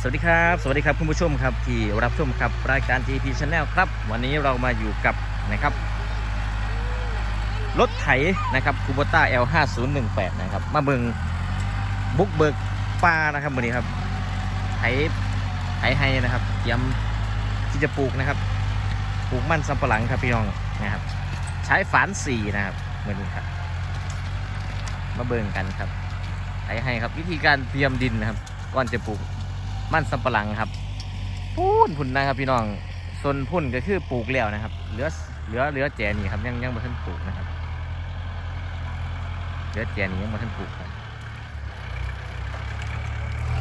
สวัสดีครับ สวัสดีครับคุณผู้ชมครับที่รับชมครับรายการ GP Channel ครับ วันนี้เรามาอยู่กับนะครับรถไถนะครับคูโบต้า L 5 0 1 8 นะครับมาเบิงบุกเบิกปลานะครับวันนี้ครับไถไถให้นะครับ เตรียมที่จะปลูกนะครับปลูกมันสำปะหลังครับพี่น้องนะครับ ใช้ฝานสี่นะครับเหมือนนี้ครับ มาเบิงกันครับไถให้ครับวิธีการเตรียมดินนะครับ ก่อนจะปลูก มันสำปะหลังครับพุ่นพุ่นนะครับพี่น้องส่วนพุ่นก็คือปลูกแล้วนะครับ เหลือเหลือเหลือแจนี่ครับยังยังไม่ทันปลูกนะครับ เหลือแจนี่ยังไม่ทันปลูกครับ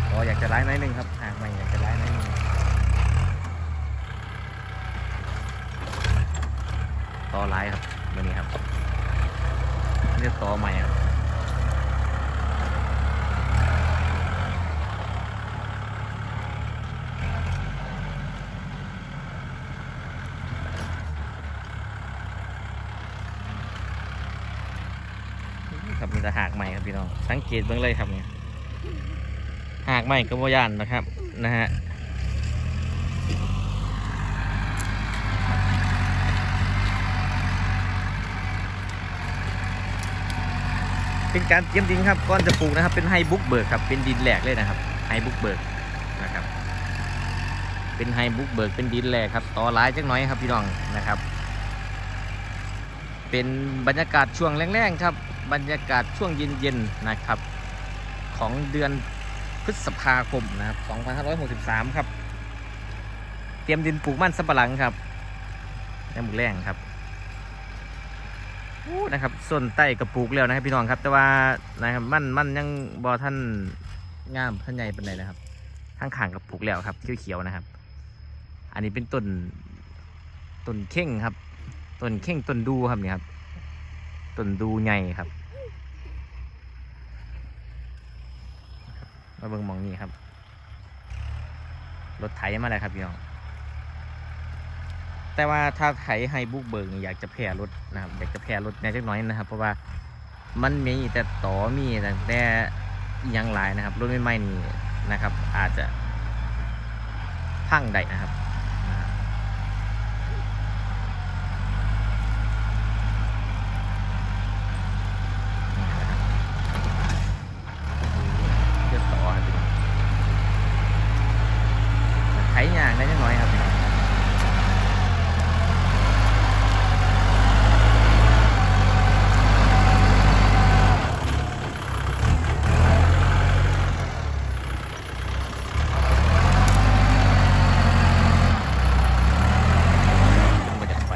อ๋ออยากจะไล่น้อยหนึงครับหากไม่อยากจะไล่น้อยหนึงต่อไล่ครับตัวนี้ครับเรียกต่อใหม่ครับมีแต่หากใหม่ครับ พี่น้อง สังเกตเบื้องเลยครับเนี่ยหากใหม่กระโบยานนะครับนะฮะเป็นการเตรียมดินครับก่อนจะปลูกนะครับ เป็นไฮบุกเบิร์กครับเป็นดินแหลกเลยนะครับไฮบุกเบิร์กนะครับ เป็นไฮบุกเบิร์กเป็นดินแหลกครับต่อร้ายจักหน้อยครับพี่น้องนะครับ เป็นบรรยากาศช่วงแรงๆครับ บรรยากาศช่วงเย็นๆนะครับ ของเดือนพฤษภาคมนะครับ2563 ครับ เตรียมดินปลูกมันสำปะหลังครับแม่หมูแรงครับนะครับส่วนใต้กระปลูกแล้วนะครับพี่น้องครับ แต่ว่านะครับมันมันยังบอท่านงามท่านใหญ่เป็นไรนะครับข้างขางกระปลูกแล้วครับเขียวๆนะครับ อันนี้เป็นต้นต้นเข่งครับต้นเข่งต้นดูครับนี่ครับต้นดูใหญ่ครับ มาเบิ่งมองนี้ครับ รถไถมาแล้วครับพี่น้อง แต่ว่าถ้าไถให้บุกเบิกอยากจะแผ่รถนะครับ อยากจะแผ่รถแน่จักน้อยนะครับ เพราะว่ามันมีแต่ต่อมีแต่แต่ยังหลายนะครับ รถใหม่นี่นะครับ อาจจะพังได้นะครับ เลือกต่อครับพี่น้องไถยางได้ยังน้อยครับพี่น้องมาจากไฟ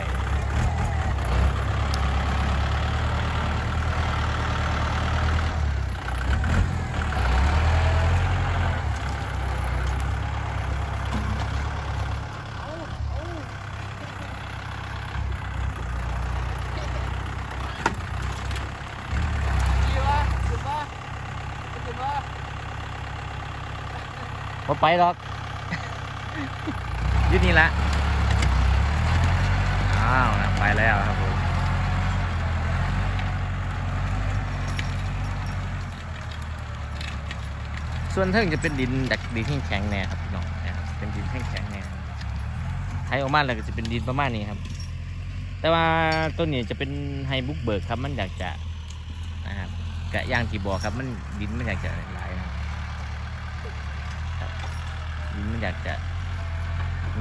พอไปหรอกยืดนี่ละอ้าวนะไปแล้วครับผมส่วนเทิงจะเป็นดินจากดินแข็งแน่ครับพี่น้องนะครับเป็นดินแข็งแน่ไทยออกมาแล้วก็จะเป็นดินประมาณนี้ครับ แต่ว่าต้นนี้จะเป็นไฮบุกเบิร์กครับมันอยากจะนะครับกะย่างที่บอกครับมันดินมันอยากจะ หินมันอยากจะ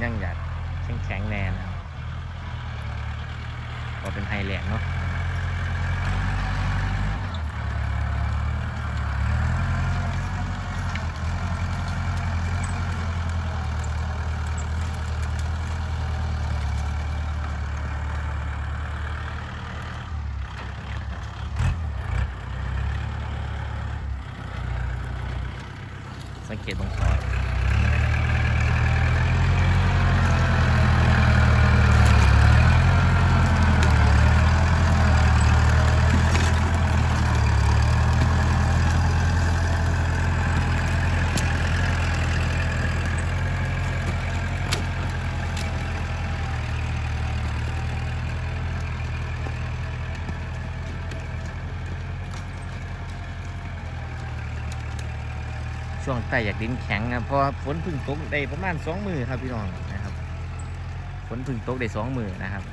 ยั่งอยากแข็งแข็งแน่นะครับก็เป็นไฮแลนด์เนาะสังเกตบางซอย ช่วงใต้อยากดินแข็งนะเพราะฝนพึ่งตกได้ประมาณสองมือครับพี่น้องนะครับฝนพึ่งตกได้สองมือนะครับ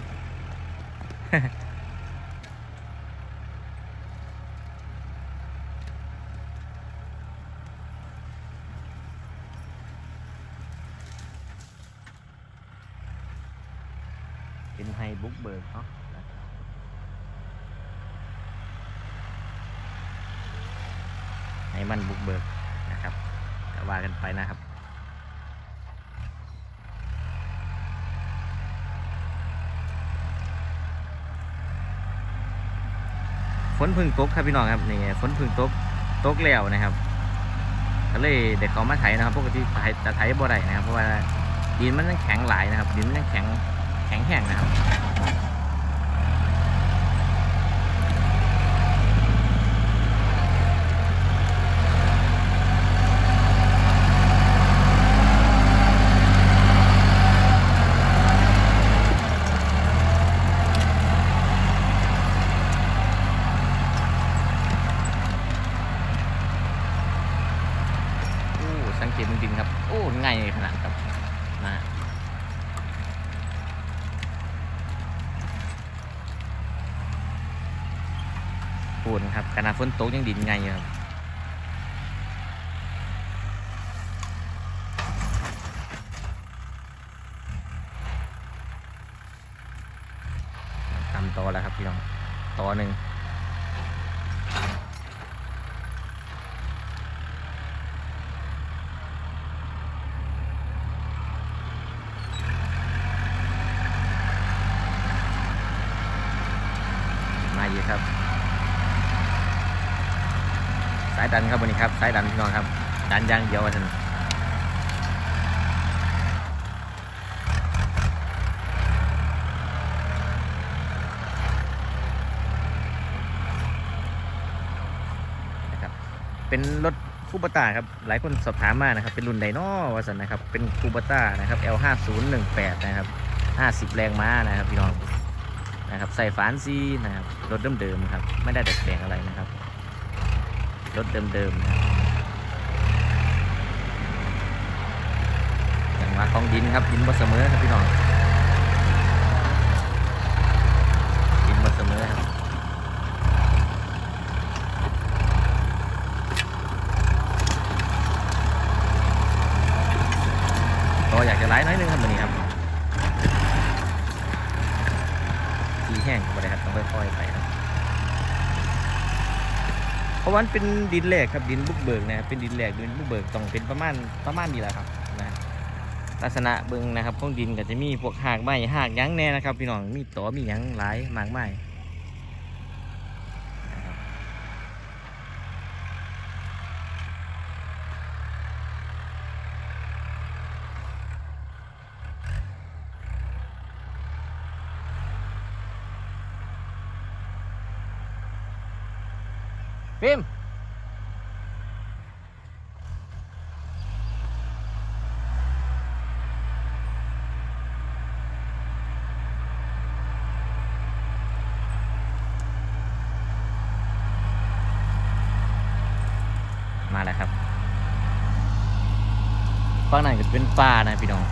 เป็นไฮบุกเบิร์กเนาะให้มันบุกเบิกนะครับก็ ว่ากันไปนะครับฝนพึ่งตกครับพี่น้องครับนี่ฝนพึ่งตกตกแล้วนะครับก็เลยเด็กเขามาไถนะครับปกติไถจะไถบ่ได้นะครับเพราะว่าดินมันยังแข็งหลายนะครับดินมันยังแข็งแข็งแห้งนะครับ โอ้สังเกตจริงๆครับ โอ้ง่ายขนาดครับนะปู นครับขนาดฝนตกยังดินง่ายอยู่ครับตำต่อแล้วครับพี่น้องต่อหนึ่ง มาอยู่ครับ สายดันครับวันนี้ครับสายดันพี่น้องครับ ดันย่างเดียวท่านนะครับเป็นรถคูปต้าครับ หลายคนสอบถามมานะครับ เป็นรุ่นไดโนวาสันนะครับ เป็นคูปต้านะครับ L5018 นะครับ 50 แรงม้านะครับพี่น้องนะครับ ใส่ฝานซีนะครับ รถเดิมๆครับ ไม่ได้ดัดแปลงอะไรนะครับ รถเดิมๆครับอย่างมาของดินครับดินบ่เสมอครับพี่น้องดินบ่เสมอครับก็อยากจะไล่น้อยนึงครับวันนี้ครับทีแห้งก็ได้ครับต้องค่อยๆไปครับ เพราะว่ามันเป็นดินแหลกครับดินบุกเบิกนะครับเป็นดินแหลกดินบุกเบิกต้องเป็นประมาณประมาณนี้แหละครับนะลักษณะเบิงนะครับของดินก็จะมีพวกหากไม้หากยั้งแน่นะครับพี่น้องมีต่อมีหยั้งหลายมากมาย พิมพ์มาแล้วครับฝั่งนั้นก็จะเป็นป่านะพี่น้อง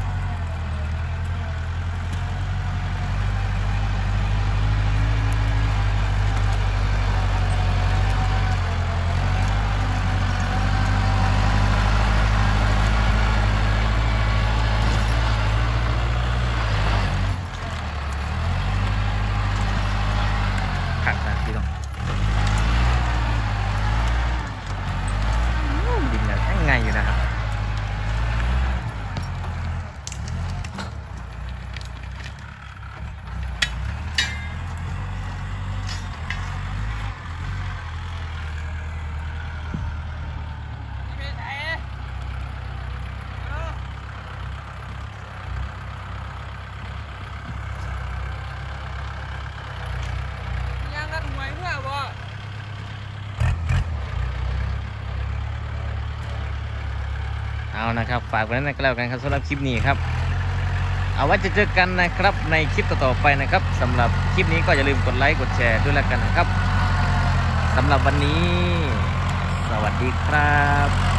ขัดนะพี่น้องอืมดินเนี่ยยังไงอยู่นะครับ ยังกันหวยเมื่อบ่ เอานะครับ ฝากไว้นั่นก็แล้วกันครับสำหรับคลิปนี้ครับ เอาไว้จะเจอกันนะครับในคลิปต่อๆไปนะครับสำหรับคลิปนี้ก็อย่าลืมกดไลค์กดแชร์ด้วยแล้วกันนะครับสำหรับวันนี้ สวัสดีครับ